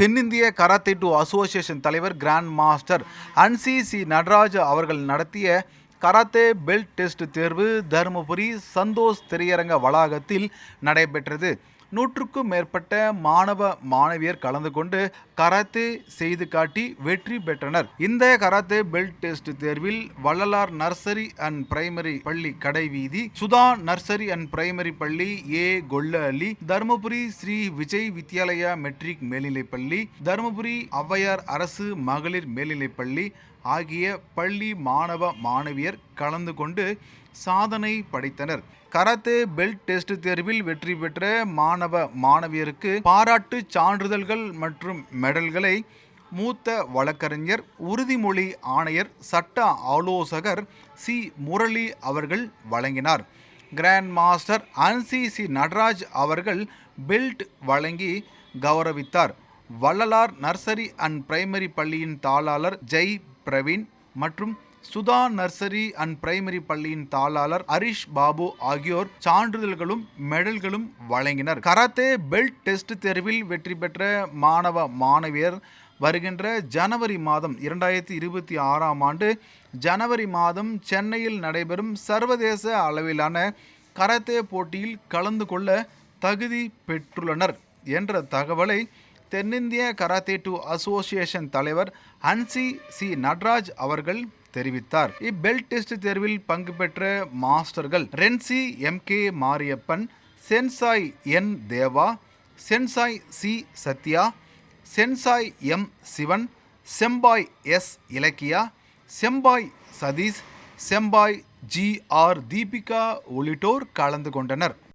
தென்னிந்திய karate do association தலைவர் grand master அன்சி சி நடராஜ் அவர்கள் நடத்திய கராத்தே பெல்ட் டெஸ்ட் தேர்வு தருமபுரி சந்தோஷ் திரையரங்க வளாகத்தில் நடைபெற்றது. நூற்றுக்கும் மேற்பட்ட மாணவ மாணவியர் கலந்து கொண்டு கராத்தே செய்து காட்டி வெற்றி பெற்றனர். இந்த கராத்தே பெல்ட் டெஸ்ட் தேர்வில் வள்ளலார் நர்சரி அண்ட் பிரைமரி பள்ளி கடைவீதி சுதா நர்சரி அண்ட் பிரைமரி பள்ளி ஏ. கொல்ல அலி தருமபுரி ஸ்ரீ விஜய் வித்யாலயா மெட்ரிக் மேல்நிலைப்பள்ளி தருமபுரி ஔவையார் அரசு மகளிர் மேல்நிலைப்பள்ளி ஆகிய பள்ளி மாணவ மாணவியர் கலந்து கொண்டு சாதனை படைத்தனர். கராத்தே பெல்ட் டெஸ்ட் தேர்வில் வெற்றி பெற்ற மாணவ மாணவியருக்கு பாராட்டு சான்றிதழ்கள் மற்றும் மெடல்களை மூத்த வழக்கறிஞர் உறுதிமொழி ஆணையர் சட்ட ஆலோசகர் சி. முரளி அவர்கள் வழங்கினார். கிராண்ட் மாஸ்டர் அன்சி சி நடராஜ் அவர்கள் பெல்ட் வழங்கி கௌரவித்தார். வள்ளலார் நர்சரி அண்ட் பிரைமரி பள்ளியின் தாளாளர் ஜெய் பிரவீன் மற்றும் சுதா நர்சரி அண்ட் பிரைமரி பள்ளியின் தாளாளர் ஹரிஷ் பாபு ஆகியோர் சான்றிதழ்களும் மெடல்களும் வழங்கினர். கராத்தே பெல்ட் டெஸ்ட் தேர்வில் வெற்றி பெற்ற மாணவ மாணவியர் வருகின்ற ஜனவரி மாதம் இரண்டாயிரத்தி இருபத்தி ஆறாம் ஆண்டு ஜனவரி மாதம் சென்னையில் நடைபெறும் சர்வதேச அளவிலான கராத்தே போட்டியில் கலந்து கொள்ள தகுதி பெற்றுள்ளனர் என்ற தகவலை தென்னிந்திய கராத்தே டு அசோசியேஷன் தலைவர் ஹன்சி சி நட்ராஜ் அவர்கள் தெரிவித்தார். இப்பெல் டெஸ்ட் தேர்வில் பங்கு பெற்ற மாஸ்டர்கள் renshi M. K. Mariyappan sensei N. Deva sensei C. Sathya sensei M. Sivan செம்பாய் S. Ilakkiya செம்பாய் Sathish செம்பாய் G. R. Deepika உள்ளிட்டோர் கலந்து கொண்டனர்.